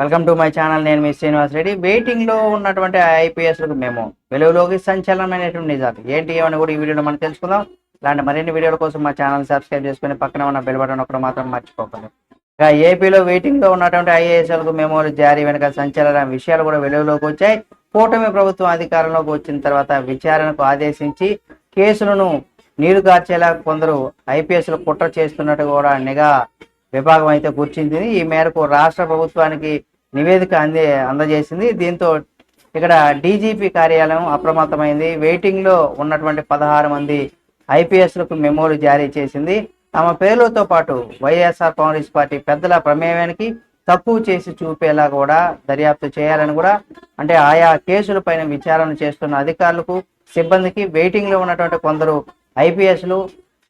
Welcome to my channel నేను మీ శ్రీనివాస్ రెడ్డి. వెయిటింగ్లో ఉన్నటువంటి ఐపీఎస్లకు మేము వెలుగులోకి సంచలనమైనటువంటి నిజాలు ఏంటి అని కూడా ఈ వీడియోలో మనం తెలుసుకుందాం. ఇలాంటి మరిన్ని వీడియోల కోసం మా ఛానల్ సబ్స్క్రైబ్ చేసుకుని పక్కన ఉన్న బెల్ బటన్ ఒకటి మాత్రం మర్చిపోకండి. ఇక ఏపీలో వెయిటింగ్లో ఉన్నటువంటి ఐఏఎస్ఎల్కు మెమోలు జారీ వెనుక సంచలన విషయాలు కూడా వెలుగులోకి వచ్చాయి. కూటమి ప్రభుత్వం అధికారంలోకి వచ్చిన తర్వాత విచారణకు ఆదేశించి కేసులను నీరు కార్చేలా కొందరు ఐపీఎస్లు కుట్ర చేస్తున్నట్టు కూడా నిఘా విభాగం అయితే గుర్తించింది. ఈ మేరకు రాష్ట్ర ప్రభుత్వానికి నివేదిక అందే అందజేసింది. దీంతో ఇక్కడ డీజీపీ కార్యాలయం అప్రమత్తమైంది. వెయిటింగ్లో ఉన్నటువంటి పదహారు మంది ఐపీఎస్లకు మెమోలు జారీ చేసింది. తమ పేర్లతో పాటు వైఎస్ఆర్ కాంగ్రెస్ పార్టీ పెద్దల ప్రమేయానికి తక్కువ చేసి చూపేలా కూడా దర్యాప్తు చేయాలని కూడా అంటే ఆయా కేసులపైన విచారణ చేస్తున్న అధికారులకు సిబ్బందికి వెయిటింగ్లో ఉన్నటువంటి కొందరు ఐపీఎస్లు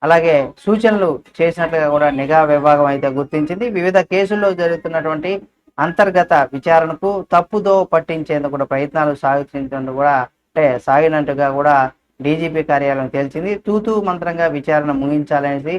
అలాగే సూచనలు చేసినట్లుగా కూడా నిఘా విభాగం అయితే గుర్తించింది. వివిధ కేసుల్లో జరుగుతున్నటువంటి అంతర్గత విచారణకు తప్పుదో పట్టించేందుకు కూడా ప్రయత్నాలు సాగించేందుకు కూడా అంటే సాగినట్టుగా కూడా డీజీపీ కార్యాలయం తేల్చింది. తూతూ మంత్రంగా విచారణ ముగించాలనేసి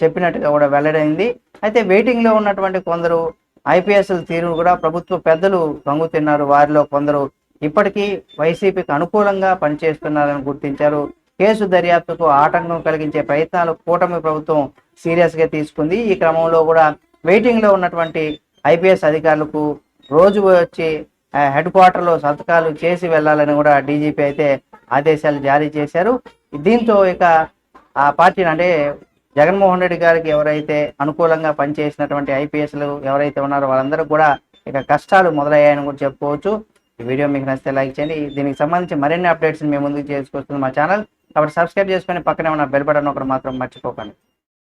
చెప్పినట్టుగా కూడా వెల్లడైంది. అయితే వెయిటింగ్లో ఉన్నటువంటి కొందరు ఐపీఎస్ల తీరు కూడా ప్రభుత్వ పెద్దలు కంగు తిన్నారు. వారిలో కొందరు ఇప్పటికీ వైసీపీకి అనుకూలంగా పనిచేస్తున్నారని గుర్తించారు. కేసు దర్యాప్తుకు ఆటంకం కలిగించే ప్రయత్నాలు కూటమి ప్రభుత్వం సీరియస్గా తీసుకుంది. ఈ క్రమంలో కూడా వెయిటింగ్లో ఉన్నటువంటి ఐపీఎస్ అధికారులకు రోజు వచ్చి హెడ్ క్వార్టర్లో సంతకాలు చేసి వెళ్ళాలని కూడా డీజీపీ అయితే ఆదేశాలు జారీ చేశారు. దీంతో ఇక ఆ పార్టీని అంటే జగన్మోహన్ రెడ్డి గారికి ఎవరైతే అనుకూలంగా పనిచేసినటువంటి ఐపీఎస్లు ఎవరైతే ఉన్నారో వాళ్ళందరూ కూడా ఇక కష్టాలు మొదలయ్యాయని కూడా చెప్పుకోవచ్చు. ఈ వీడియో మీకు నచ్చితే లైక్ చేయండి. దీనికి సంబంధించి మరిన్ని అప్డేట్స్ మేము ముందుకు చేసుకొస్తుంది మా ఛానల్. కాబట్టి సబ్స్క్రైబ్ చేసుకొని పక్కనే ఉన్న బెల్ బటన్ ఒకటి మాత్రం మర్చిపోకండి.